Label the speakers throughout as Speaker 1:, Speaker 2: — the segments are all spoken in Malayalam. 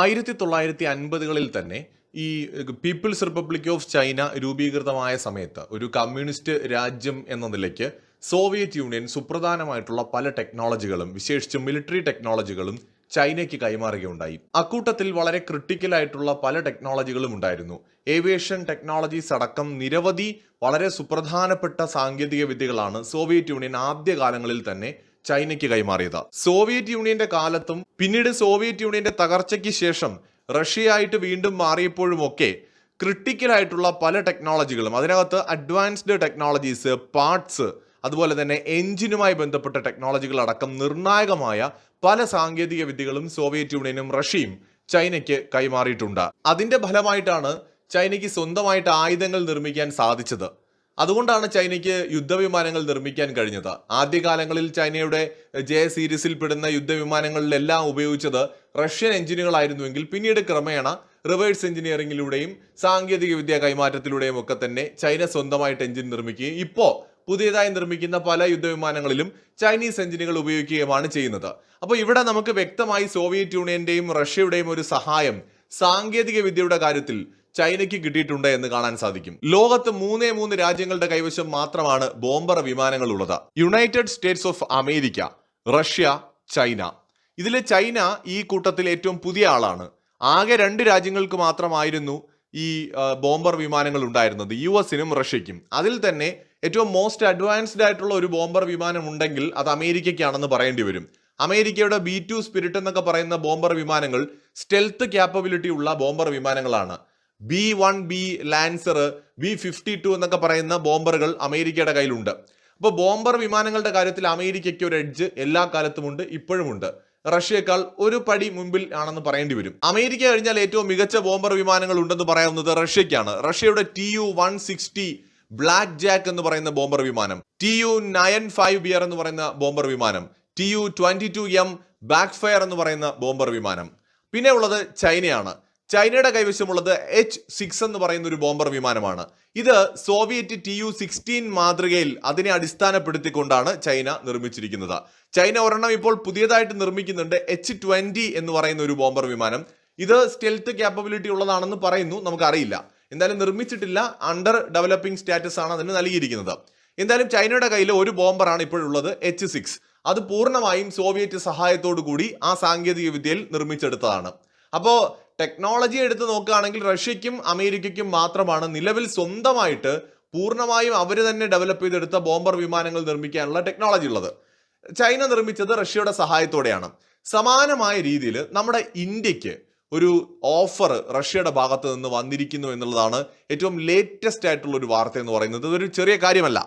Speaker 1: ആയിരത്തി തൊള്ളായിരത്തി അൻപതുകളിൽ തന്നെ ഈ പീപ്പിൾസ് റിപ്പബ്ലിക് ഓഫ് ചൈന രൂപീകൃതമായ സമയത്ത് ഒരു കമ്മ്യൂണിസ്റ്റ് രാജ്യം എന്ന നിലയ്ക്ക് സോവിയറ്റ് യൂണിയൻ സുപ്രധാനമായിട്ടുള്ള പല ടെക്നോളജികളും വിശേഷിച്ച് മിലിറ്ററി ടെക്നോളജികളും ചൈനയ്ക്ക് കൈമാറുകയുണ്ടായി അക്കൂട്ടത്തിൽ വളരെ ക്രിട്ടിക്കൽ ആയിട്ടുള്ള പല ടെക്നോളജികളും ഉണ്ടായിരുന്നു ഏവിയേഷൻ ടെക്നോളജീസ് അടക്കം നിരവധി വളരെ സുപ്രധാനപ്പെട്ട സാങ്കേതിക വിദ്യകളാണ് സോവിയറ്റ് യൂണിയൻ ആദ്യകാലങ്ങളിൽ തന്നെ ചൈനയ്ക്ക് കൈമാറിയത് സോവിയറ്റ് യൂണിയന്റെ കാലത്തും പിന്നീട് സോവിയറ്റ് യൂണിയന്റെ തകർച്ചയ്ക്ക് ശേഷം റഷ്യയായിട്ട് വീണ്ടും മാറിയപ്പോഴുമൊക്കെ ക്രിട്ടിക്കലായിട്ടുള്ള പല ടെക്നോളജികളും അതിനകത്ത് അഡ്വാൻസ്ഡ് ടെക്നോളജീസ് പാർട്സ് അതുപോലെ തന്നെ എഞ്ചിനുമായി ബന്ധപ്പെട്ട ടെക്നോളജികൾ അടക്കം നിർണായകമായ പല സാങ്കേതിക വിദ്യകളും സോവിയറ്റ് യൂണിയനും റഷ്യയും ചൈനയ്ക്ക് കൈമാറിയിട്ടുണ്ട് അതിന്റെ ഫലമായിട്ടാണ് ചൈനയ്ക്ക് സ്വന്തമായിട്ട് ആയുധങ്ങൾ നിർമ്മിക്കാൻ സാധിച്ചത് അതുകൊണ്ടാണ് ചൈനയ്ക്ക് യുദ്ധവിമാനങ്ങൾ നിർമ്മിക്കാൻ കഴിഞ്ഞത് ആദ്യകാലങ്ങളിൽ ചൈനയുടെ ജെ സീരീസിൽ പെടുന്ന യുദ്ധവിമാനങ്ങളിലെല്ലാം ഉപയോഗിച്ചത് റഷ്യൻ എഞ്ചിനുകളായിരുന്നുവെങ്കിൽ പിന്നീട് ക്രമേണ റിവേഴ്സ് എഞ്ചിനീയറിംഗിലൂടെയും സാങ്കേതിക വിദ്യ കൈമാറ്റത്തിലൂടെയും ഒക്കെ തന്നെ ചൈന സ്വന്തമായിട്ട് എഞ്ചിൻ നിർമ്മിക്കുകയും ഇപ്പോൾ പുതിയതായി നിർമ്മിക്കുന്ന പല യുദ്ധവിമാനങ്ങളിലും ചൈനീസ് എഞ്ചിനുകൾ ഉപയോഗിക്കുകയുമാണ് ചെയ്യുന്നത് അപ്പോൾ ഇവിടെ നമുക്ക് വ്യക്തമായി സോവിയറ്റ് യൂണിയന്റെയും റഷ്യയുടെയും ഒരു സഹായം സാങ്കേതിക വിദ്യയുടെ കാര്യത്തിൽ ചൈനയ്ക്ക് കിട്ടിയിട്ടുണ്ട് എന്ന് കാണാൻ സാധിക്കും ലോകത്ത് മൂന്നേ മൂന്ന് രാജ്യങ്ങളുടെ കൈവശം മാത്രമാണ് ബോംബർ വിമാനങ്ങൾ ഉള്ളത് United States of America Russia China ഇതിലെ ചൈന ഈ കൂട്ടത്തിൽ ഏറ്റവും പുതിയ ആളാണ് ആകെ രണ്ട് രാജ്യങ്ങൾക്ക് മാത്രമായിരുന്നു ഈ ബോംബർ വിമാനങ്ങൾ ഉണ്ടായിരുന്നത് യു എസിനും റഷ്യയ്ക്കും അതിൽ തന്നെ ഏറ്റവും മോസ്റ്റ് അഡ്വാൻസ്ഡ് ആയിട്ടുള്ള ഒരു ബോംബർ വിമാനം ഉണ്ടെങ്കിൽ അത് അമേരിക്കയ്ക്കാണെന്ന് പറയേണ്ടി വരും അമേരിക്കയുടെ ബി ടു സ്പിരിറ്റ് എന്നൊക്കെ പറയുന്ന ബോംബർ വിമാനങ്ങൾ സ്റ്റെൽത്ത് ക്യാപ്പബിലിറ്റി ഉള്ള ബോംബർ വിമാനങ്ങളാണ് B one B Lancer B fifty two എന്നൊക്കെ പറയുന്ന ബോംബറുകൾ അമേരിക്കയുടെ കയ്യിലുണ്ട് അപ്പോൾ ബോംബർ വിമാനങ്ങളുടെ കാര്യത്തിൽ അമേരിക്കയ്ക്ക് ഒരു എഡ്ജ് എല്ലാ കാലത്തുമുണ്ട് ഇപ്പോഴുമുണ്ട് റഷ്യയേക്കാൾ ഒരു പടി മുൻപിൽ ആണെന്ന് പറയേണ്ടി വരും അമേരിക്ക കഴിഞ്ഞാൽ ഏറ്റവും മികച്ച ബോംബർ വിമാനങ്ങൾ ഉണ്ടെന്ന് പറയാവുന്നത് റഷ്യയ്ക്കാണ് റഷ്യയുടെ T U one sixty black jack എന്ന് പറയുന്ന ബോംബർ വിമാനം T U nine five bear എന്ന് പറയുന്ന ബോംബർ വിമാനം T U twenty two M backfire എന്ന് പറയുന്ന ബോംബർ വിമാനം പിന്നെ ഉള്ളത് ചൈനയാണ് ചൈനയുടെ കൈവശമുള്ളത് എച്ച് സിക്സ് എന്ന് പറയുന്ന ഒരു ബോംബർ വിമാനമാണ് ഇത് സോവിയറ്റ് ടി യു സിക്സ്റ്റീൻ മാതൃകയിൽ അതിനെ അടിസ്ഥാനപ്പെടുത്തിക്കൊണ്ടാണ് ചൈന നിർമ്മിച്ചിരിക്കുന്നത് ചൈന ഒരെണ്ണം ഇപ്പോൾ പുതിയതായിട്ട് നിർമ്മിക്കുന്നുണ്ട് എച്ച് ട്വന്റി എന്ന് പറയുന്ന ഒരു ബോംബർ വിമാനം ഇത് സ്റ്റെൽത്ത് ക്യാപ്പബിലിറ്റി ഉള്ളതാണെന്ന് പറയുന്നു നമുക്കറിയില്ല എന്തായാലും നിർമ്മിച്ചിട്ടില്ല അണ്ടർ ഡെവലപ്പിംഗ് സ്റ്റാറ്റസ് ആണ് അതിന് നൽകിയിരിക്കുന്നത് എന്തായാലും ചൈനയുടെ കയ്യിൽ ഒരു ബോംബറാണ് ഇപ്പോഴുള്ളത് എച്ച് സിക്സ് അത് പൂർണ്ണമായും സോവിയറ്റ് സഹായത്തോടു കൂടി ആ സാങ്കേതിക വിദ്യയിൽ നിർമ്മിച്ചെടുത്തതാണ് അപ്പോൾ ടെക്നോളജി എടുത്ത് നോക്കുകയാണെങ്കിൽ റഷ്യയ്ക്കും അമേരിക്കയ്ക്കും മാത്രമാണ് നിലവിൽ സ്വന്തമായിട്ട് പൂർണ്ണമായും അവർ തന്നെ ഡെവലപ്പ് ചെയ്തെടുത്ത ബോംബർ വിമാനങ്ങൾ നിർമ്മിക്കാനുള്ള ടെക്നോളജി ഉള്ളത് ചൈന നിർമ്മിച്ചത് റഷ്യയുടെ സഹായത്തോടെയാണ് സമാനമായ രീതിയിൽ നമ്മുടെ ഇന്ത്യക്ക് ഒരു ഓഫർ റഷ്യയുടെ ഭാഗത്ത് നിന്ന് വന്നിരിക്കുന്നു എന്നുള്ളതാണ് ഏറ്റവും ലേറ്റസ്റ്റ് ആയിട്ടുള്ള ഒരു വാർത്ത എന്ന് പറയുന്നത് ഇതൊരു ചെറിയ കാര്യമല്ല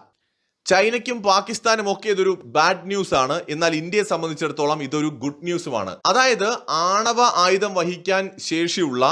Speaker 1: ചൈനയ്ക്കും പാകിസ്ഥാനും ഒക്കെ ഇതൊരു ബാഡ് ന്യൂസ് ആണ് എന്നാൽ ഇന്ത്യയെ സംബന്ധിച്ചിടത്തോളം ഇതൊരു ഗുഡ് ന്യൂസുമാണ് അതായത് ആണവ ആയുധം വഹിക്കാൻ ശേഷിയുള്ള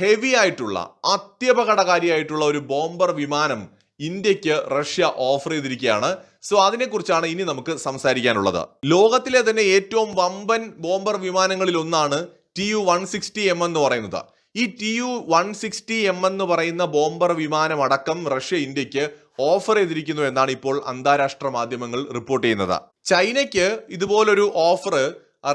Speaker 1: ഹെവി ആയിട്ടുള്ള അത്യപകടകാരിയായിട്ടുള്ള ഒരു ബോംബർ വിമാനം ഇന്ത്യക്ക് റഷ്യ ഓഫർ ചെയ്തിരിക്കുകയാണ് സോ അതിനെക്കുറിച്ചാണ് ഇനി നമുക്ക് സംസാരിക്കാനുള്ളത് ലോകത്തിലെ തന്നെ ഏറ്റവും വമ്പൻ ബോംബർ വിമാനങ്ങളിൽ ഒന്നാണ് T U one sixty M എന്ന് പറയുന്നത് ഈ T U one sixty M എന്ന് പറയുന്ന ബോംബർ വിമാനം അടക്കം റഷ്യ ഇന്ത്യക്ക് ഓഫർ ചെയ്തിരിക്കുന്നു എന്നാണ് ഇപ്പോൾ അന്താരാഷ്ട്ര മാധ്യമങ്ങൾ റിപ്പോർട്ട് ചെയ്യുന്നത് ചൈനയ്ക്ക് ഇതുപോലൊരു ഓഫർ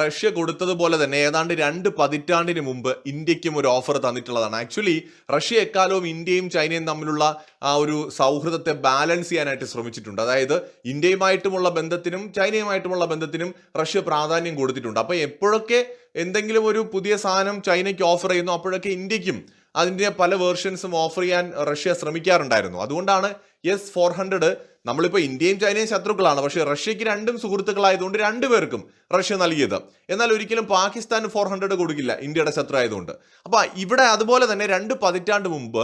Speaker 1: റഷ്യ കൊടുത്തതുപോലെ തന്നെ ഏതാണ്ട് രണ്ട് പതിറ്റാണ്ടിന് മുമ്പ് ഇന്ത്യക്കും ഒരു ഓഫർ തന്നിട്ടുള്ളതാണ് ആക്ച്വലി റഷ്യ എക്കാലവും ഇന്ത്യയും ചൈനയും തമ്മിലുള്ള ആ ഒരു സൗഹൃദത്തെ ബാലൻസ് ചെയ്യാനായിട്ട് ശ്രമിച്ചിട്ടുണ്ട് അതായത് ഇന്ത്യയുമായിട്ടുമുള്ള ബന്ധത്തിനും ചൈനയുമായിട്ടുമുള്ള ബന്ധത്തിനും റഷ്യ പ്രാധാന്യം കൊടുത്തിട്ടുണ്ട് അപ്പോൾ എപ്പോഴൊക്കെ എന്തെങ്കിലും ഒരു പുതിയ സാധനം ചൈനയ്ക്ക് ഓഫർ ചെയ്യുന്നു അപ്പോഴൊക്കെ ഇന്ത്യക്കും അതിൻ്റെ പല വേർഷൻസും ഓഫർ ചെയ്യാൻ റഷ്യ ശ്രമിക്കാറുണ്ടായിരുന്നു അതുകൊണ്ടാണ് എസ് ഫോർ ഹൺഡ്രഡ് നമ്മളിപ്പോൾ ഇന്ത്യയും ചൈനയും ശത്രുക്കളാണ് പക്ഷേ റഷ്യക്ക് രണ്ടും സുഹൃത്തുക്കളായതുകൊണ്ട് രണ്ടുപേർക്കും റഷ്യ നൽകിയത് എന്നാൽ ഒരിക്കലും പാകിസ്ഥാൻ ഫോർ ഹൺഡ്രഡ് കൊടുക്കില്ല ഇന്ത്യയുടെ ശത്രു ആയതുകൊണ്ട് അപ്പോൾ ഇവിടെ അതുപോലെ തന്നെ രണ്ട് പതിറ്റാണ്ട് മുമ്പ്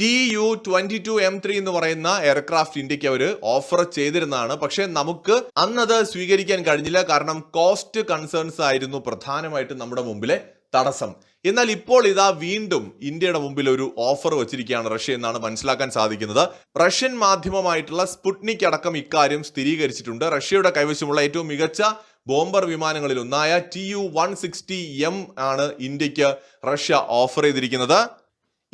Speaker 1: T U twenty two M three എന്ന് പറയുന്ന എയർക്രാഫ്റ്റ് ഇന്ത്യക്ക് അവർ ഓഫർ ചെയ്തിരുന്നതാണ് പക്ഷേ നമുക്ക് അന്നത് സ്വീകരിക്കാൻ കഴിഞ്ഞില്ല കാരണം കോസ്റ്റ് കൺസേൺസ് ആയിരുന്നു പ്രധാനമായിട്ടും നമ്മുടെ മുമ്പിലെ തടസ്സം എന്നാൽ ഇപ്പോൾ ഇതാ വീണ്ടും ഇന്ത്യയുടെ മുമ്പിൽ ഒരു ഓഫർ വച്ചിരിക്കുകയാണ് റഷ്യ എന്നാണ് മനസ്സിലാക്കാൻ സാധിക്കുന്നത് റഷ്യൻ മാധ്യമമായിട്ടുള്ള സ്പുട്നിക് അടക്കം ഇക്കാര്യം സ്ഥിരീകരിച്ചിട്ടുണ്ട് റഷ്യയുടെ കൈവശമുള്ള ഏറ്റവും മികച്ച ബോംബർ വിമാനങ്ങളിൽ ഒന്നായ T U one sixty M ആണ് ഇന്ത്യക്ക് റഷ്യ ഓഫർ ചെയ്തിരിക്കുന്നത്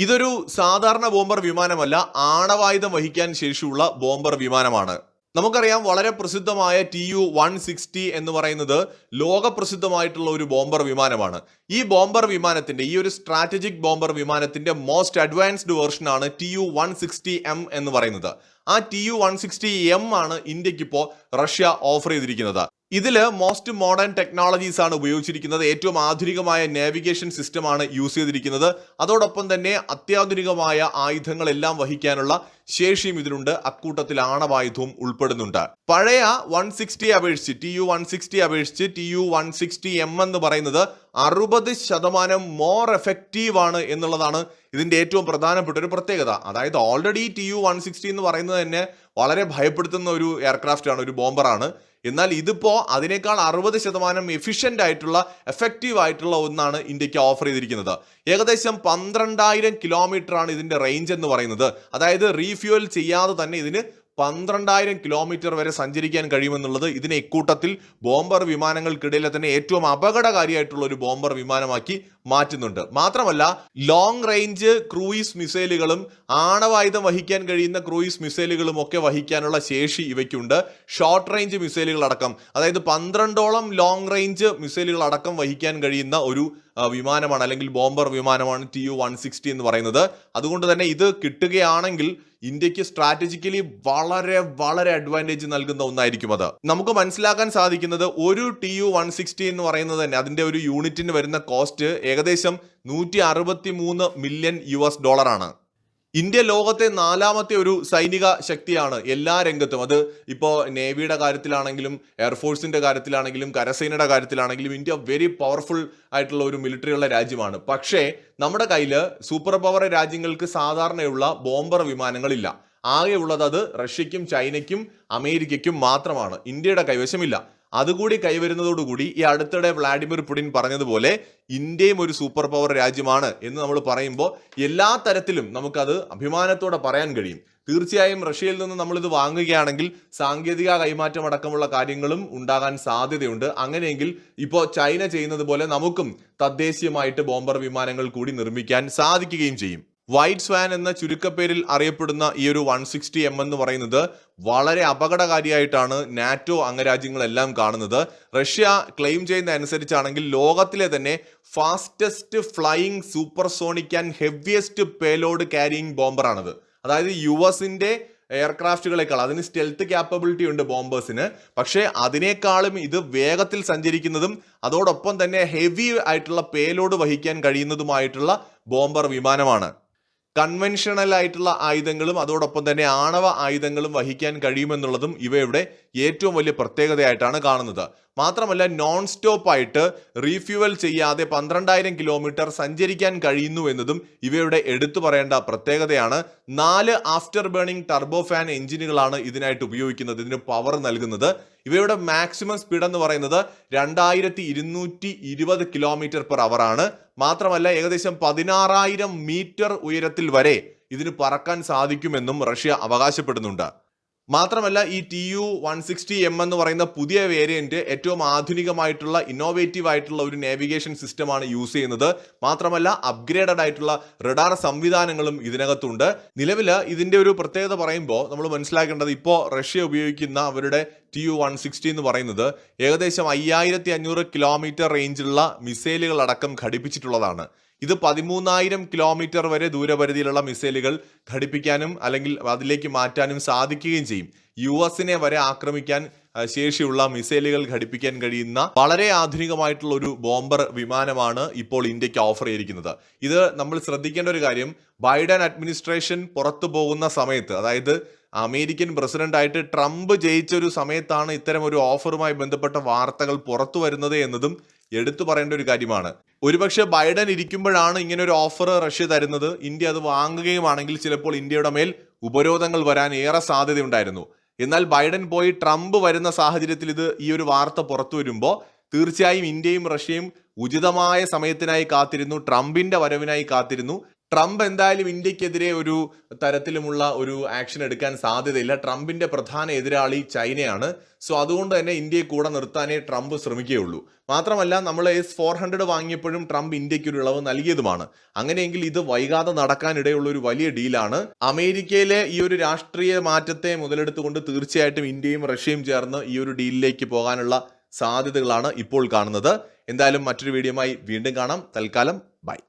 Speaker 1: ഇതൊരു സാധാരണ ബോംബർ വിമാനമല്ല ആണവായുധം വഹിക്കാൻ ശേഷിയുള്ള ബോംബർ വിമാനമാണ് നമുക്കറിയാം വളരെ പ്രസിദ്ധമായ ടി യു വൺ സിക്സ്റ്റി എന്ന് പറയുന്നത് ലോകപ്രസിദ്ധമായിട്ടുള്ള ഒരു ബോംബർ വിമാനമാണ് ഈ ബോംബർ വിമാനത്തിന്റെ ഈ ഒരു സ്ട്രാറ്റജിക് ബോംബർ വിമാനത്തിന്റെ മോസ്റ്റ് അഡ്വാൻസ്ഡ് ആണ് T U one sixty M എന്ന് പറയുന്നത് ആ T U one sixty M ആണ് ഇന്ത്യക്കിപ്പോൾ റഷ്യ ഓഫർ ചെയ്തിരിക്കുന്നത് ഇതിൽ മോസ്റ്റ് മോഡേൺ ടെക്നോളജീസ് ആണ് ഉപയോഗിച്ചിരിക്കുന്നത് ഏറ്റവും ആധുനികമായ നാവിഗേഷൻ സിസ്റ്റമാണ് യൂസ് ചെയ്തിരിക്കുന്നത് അതോടൊപ്പം തന്നെ അത്യാധുനികമായ ആയുധങ്ങളെല്ലാം വഹിക്കാനുള്ള ശേഷിയും ഇതിലുണ്ട് അക്കൂട്ടത്തിൽ ആണവായുധവും ഉൾപ്പെടുന്നുണ്ട് പഴയ വൺ സിക്സ്റ്റി അപേക്ഷിച്ച് ടി യു വൺ സിക്സ്റ്റി അപേക്ഷിച്ച് T U one sixty M എന്ന് പറയുന്നത് അറുപത് ശതമാനം മോർ എഫക്റ്റീവ് ആണ് എന്നുള്ളതാണ് ഇതിന്റെ ഏറ്റവും പ്രധാനപ്പെട്ട ഒരു പ്രത്യേകത അതായത് already T U one sixty എന്ന് പറയുന്നത് തന്നെ വളരെ ഭയപ്പെടുത്തുന്ന ഒരു എയർക്രാഫ്റ്റ് ആണ് ഒരു ബോംബറാണ് എന്നാൽ ഇതിപ്പോൾ അതിനേക്കാൾ അറുപത് ശതമാനം എഫിഷ്യൻ്റ് ആയിട്ടുള്ള എഫക്റ്റീവ് ആയിട്ടുള്ള ഒന്നാണ് ഇന്ത്യക്ക് ഓഫർ ചെയ്തിരിക്കുന്നത് ഏകദേശം പന്ത്രണ്ടായിരം കിലോമീറ്റർ ആണ് ഇതിൻ്റെ റേഞ്ച് എന്ന് പറയുന്നത് അതായത് റീഫ്യൂവൽ ചെയ്യാതെ തന്നെ ഇതിന് പന്ത്രണ്ടായിരം കിലോമീറ്റർ വരെ സഞ്ചരിക്കാൻ കഴിയുമെന്നുള്ളത് ഇതിനെ ഇക്കൂട്ടത്തിൽ ബോംബർ വിമാനങ്ങൾക്കിടയിലെ തന്നെ ഏറ്റവും അപകടകാരിയായിട്ടുള്ള ഒരു ബോംബർ വിമാനമാക്കി മാറ്റുന്നുണ്ട് മാത്രമല്ല ലോങ് റേഞ്ച് ക്രൂയിസ് മിസൈലുകളും ആണവായുധം വഹിക്കാൻ കഴിയുന്ന ക്രൂയിസ് മിസൈലുകളും ഒക്കെ വഹിക്കാനുള്ള ശേഷി ഇവയ്ക്കുണ്ട് ഷോർട്ട് റേഞ്ച് മിസൈലുകൾ അടക്കം അതായത് പന്ത്രണ്ടോളം ലോങ് റേഞ്ച് മിസൈലുകൾ അടക്കം വഹിക്കാൻ കഴിയുന്ന ഒരു വിമാനമാണ് അല്ലെങ്കിൽ ബോംബർ വിമാനമാണ് ടി യു വൺ സിക്സ്റ്റി എന്ന് പറയുന്നത് അതുകൊണ്ട് തന്നെ ഇത് കിട്ടുകയാണെങ്കിൽ ഇന്ത്യക്ക് സ്ട്രാറ്റജിക്കലി വളരെ വളരെ അഡ്വാൻറ്റേജ് നൽകുന്ന ഒന്നായിരിക്കും അത് നമുക്ക് മനസ്സിലാക്കാൻ സാധിക്കുന്നത് ഒരു ടി യു വൺ സിക്സ്റ്റി എന്ന് പറയുന്നത് തന്നെ അതിൻ്റെ ഒരു യൂണിറ്റിന് വരുന്ന കോസ്റ്റ് ഏകദേശം നൂറ്റി അറുപത്തി മൂന്ന് മില്യൺ യു എസ് ഡോളറാണ് ഇന്ത്യ ലോകത്തെ നാലാമത്തെ ഒരു സൈനിക ശക്തിയാണ് എല്ലാ രംഗത്തും അത് ഇപ്പോൾ നേവിയുടെ കാര്യത്തിലാണെങ്കിലും എയർഫോഴ്സിന്റെ കാര്യത്തിലാണെങ്കിലും കരസേനയുടെ കാര്യത്തിലാണെങ്കിലും ഇന്ത്യ വെരി പവർഫുൾ ആയിട്ടുള്ള ഒരു മിലിറ്ററി ഉള്ള രാജ്യമാണ് പക്ഷേ നമ്മുടെ കയ്യിൽ സൂപ്പർ പവർ രാജ്യങ്ങൾക്ക് സാധാരണയുള്ള ബോംബർ വിമാനങ്ങളില്ല ആകെയുള്ളത് അത് റഷ്യയ്ക്കും ചൈനയ്ക്കും അമേരിക്കയ്ക്കും മാത്രമാണ് ഇന്ത്യയുടെ കൈവശമില്ല അതുകൂടി കൈവരുന്നതോടുകൂടി ഈ അടുത്തിടെ വ്ളാഡിമിർ പുടിൻ പറഞ്ഞതുപോലെ ഇന്ത്യയും ഒരു സൂപ്പർ പവർ രാജ്യമാണ് എന്ന് നമ്മൾ പറയുമ്പോൾ എല്ലാ തരത്തിലും നമുക്കത് അഭിമാനത്തോടെ പറയാൻ കഴിയും തീർച്ചയായും റഷ്യയിൽ നിന്ന് നമ്മളിത് വാങ്ങുകയാണെങ്കിൽ സാങ്കേതിക കൈമാറ്റം അടക്കമുള്ള കാര്യങ്ങളും ഉണ്ടാകാൻ സാധ്യതയുണ്ട് അങ്ങനെയെങ്കിൽ ഇപ്പോൾ ചൈന ചെയ്യുന്നത് പോലെ നമുക്കും തദ്ദേശീയമായിട്ട് ബോംബർ വിമാനങ്ങൾ കൂടി നിർമ്മിക്കാൻ സാധിക്കുകയും ചെയ്യും വൈറ്റ് സ്വാൻ എന്ന ചുരുക്കപ്പേരിൽ അറിയപ്പെടുന്ന ഈ ഒരു വൺ സിക്സ്റ്റി എം എന്ന് പറയുന്നത് വളരെ അപകടകാരിയായിട്ടാണ് നാറ്റോ അംഗരാജ്യങ്ങളെല്ലാം കാണുന്നത് റഷ്യ ക്ലെയിം ചെയ്യുന്ന അനുസരിച്ചാണെങ്കിൽ ലോകത്തിലെ തന്നെ fastest flying supersonic and heaviest payload carrying ബോംബറാണത് അതായത് യു എസിൻ്റെ എയർക്രാഫ്റ്റുകളെക്കാൾ അതിന് സ്റ്റെൽത്ത് ക്യാപ്പബിലിറ്റി ഉണ്ട് ബോംബേഴ്സിന് പക്ഷേ അതിനേക്കാളും ഇത് വേഗത്തിൽ സഞ്ചരിക്കുന്നതും അതോടൊപ്പം തന്നെ ഹെവി ആയിട്ടുള്ള പേലോഡ് വഹിക്കാൻ കഴിയുന്നതുമായിട്ടുള്ള ബോംബർ വിമാനമാണ് കൺവെൻഷണൽ ആയിട്ടുള്ള ആയുധങ്ങളും അതോടൊപ്പം തന്നെ ആണവ ആയുധങ്ങളും വഹിക്കാൻ കഴിയുമെന്നുള്ളതും ഇവയുടെ ഏറ്റവും വലിയ പ്രത്യേകതയായിട്ടാണ് കാണുന്നത് മാത്രമല്ല നോൺ സ്റ്റോപ്പ് ആയിട്ട് റീഫ്യൂവൽ ചെയ്യാതെ പന്ത്രണ്ടായിരം കിലോമീറ്റർ സഞ്ചരിക്കാൻ കഴിയുന്നു എന്നതും ഇവയുടെ എടുത്തു പറയേണ്ട പ്രത്യേകതയാണ് നാല് ആഫ്റ്റർ ബേണിംഗ് ടർബോ ഫാൻ എഞ്ചിനുകളാണ് ഇതിനായിട്ട് ഉപയോഗിക്കുന്നത് ഇതിന് പവർ നൽകുന്നത് ഇവയുടെ മാക്സിമം സ്പീഡ് എന്ന് പറയുന്നത് രണ്ടായിരത്തി ഇരുന്നൂറ്റി ഇരുപത് കിലോമീറ്റർ പെർ അവർ ആണ് മാത്രമല്ല ഏകദേശം പതിനാറായിരം മീറ്റർ ഉയരത്തിൽ വരെ ഇതിന് പറക്കാൻ സാധിക്കുമെന്നും റഷ്യ അവകാശപ്പെടുന്നുണ്ട് മാത്രമല്ല ഈ T U one sixty M എന്ന് പറയുന്ന പുതിയ വേരിയന്റ് ഏറ്റവും ആധുനികമായിട്ടുള്ള ഇന്നോവേറ്റീവ് ആയിട്ടുള്ള ഒരു നാവിഗേഷൻ സിസ്റ്റമാണ് യൂസ് ചെയ്യുന്നത് മാത്രമല്ല അപ്ഗ്രേഡഡ് ആയിട്ടുള്ള റഡാർ സംവിധാനങ്ങളും ഇതിനകത്തുണ്ട് നിലവിൽ ഇതിന്റെ ഒരു പ്രത്യേകത പറയുമ്പോൾ നമ്മൾ മനസ്സിലാക്കേണ്ടത് ഇപ്പോൾ റഷ്യ ഉപയോഗിക്കുന്ന അവരുടെ ടി യു വൺ സിക്സ്റ്റി എന്ന് പറയുന്നത് ഏകദേശം അയ്യായിരത്തി അഞ്ഞൂറ് കിലോമീറ്റർ റേഞ്ചിലുള്ള മിസൈലുകൾ അടക്കം ഘടിപ്പിച്ചിട്ടുള്ളതാണ് ഇത് പതിമൂന്നായിരം കിലോമീറ്റർ വരെ ദൂരപരിധിയിലുള്ള മിസൈലുകൾ ഘടിപ്പിക്കാനും അല്ലെങ്കിൽ അതിലേക്ക് മാറ്റാനും സാധിക്കുകയും ചെയ്യും യു എസിനെ വരെ ആക്രമിക്കാൻ ശേഷിയുള്ള മിസൈലുകൾ ഘടിപ്പിക്കാൻ കഴിയുന്ന വളരെ ആധുനികമായിട്ടുള്ള ഒരു ബോംബർ വിമാനമാണ് ഇപ്പോൾ ഇന്ത്യക്ക് ഓഫർ ചെയ്തിരിക്കുന്നത് ഇത് നമ്മൾ ശ്രദ്ധിക്കേണ്ട ഒരു കാര്യം ബൈഡൻ അഡ്മിനിസ്ട്രേഷൻ പുറത്തു പോകുന്ന സമയത്ത് അതായത് അമേരിക്കൻ പ്രസിഡന്റായിട്ട് ട്രംപ് ജയിച്ച ഒരു സമയത്താണ് ഇത്തരം ഒരു ഓഫറുമായി ബന്ധപ്പെട്ട വാർത്തകൾ പുറത്തു വരുന്നത് എന്നതും എടുത്തു പറയേണ്ട ഒരു കാര്യമാണ് ഒരുപക്ഷെ ബൈഡൻ ഇരിക്കുമ്പോഴാണ് ഇങ്ങനെ ഒരു ഓഫർ റഷ്യ തരുന്നത് ഇന്ത്യ അത് വാങ്ങുകയുമാണെങ്കിൽ ചിലപ്പോൾ ഇന്ത്യയുടെ മേൽ ഉപരോധങ്ങൾ വരാൻ ഏറെ സാധ്യതയുണ്ടായിരുന്നു എന്നാൽ ബൈഡൻ പോയി ട്രംപ് വരുന്ന സാഹചര്യത്തിൽ ഇത് ഈ ഒരു വാർത്ത പുറത്തു വരുമ്പോൾ തീർച്ചയായും ഇന്ത്യയും റഷ്യയും ഉചിതമായ സമയത്തിനായി കാത്തിരുന്നു ട്രംപിന്റെ വരവിനായി കാത്തിരുന്നു ട്രംപ് എന്തായാലും ഇന്ത്യക്കെതിരെ ഒരു തരത്തിലുമുള്ള ഒരു ആക്ഷൻ എടുക്കാൻ സാധ്യതയില്ല ട്രംപിന്റെ പ്രധാന എതിരാളി ചൈനയാണ് സോ അതുകൊണ്ട് തന്നെ ഇന്ത്യയെ കൂടെ നിർത്താനേ ട്രംപ് ശ്രമിക്കുകയുള്ളൂ മാത്രമല്ല നമ്മൾ എസ് ഫോർ ഹൺഡ്രഡ് വാങ്ങിയപ്പോഴും ട്രംപ് ഇന്ത്യയ്ക്ക് ഒരു ഇളവ് നൽകിയതുമാണ് അങ്ങനെയെങ്കിൽ ഇത് വൈകാതെ നടക്കാനിടയുള്ള ഒരു വലിയ ഡീലാണ് അമേരിക്കയിലെ ഈ ഒരു രാഷ്ട്രീയ മാറ്റത്തെ മുതലെടുത്തുകൊണ്ട് തീർച്ചയായിട്ടും ഇന്ത്യയും റഷ്യയും ചേർന്ന് ഈ ഒരു ഡീലിലേക്ക് പോകാനുള്ള സാധ്യതകളാണ് ഇപ്പോൾ കാണുന്നത് എന്തായാലും മറ്റൊരു വീഡിയോയുമായി വീണ്ടും കാണാം തൽക്കാലം ബൈ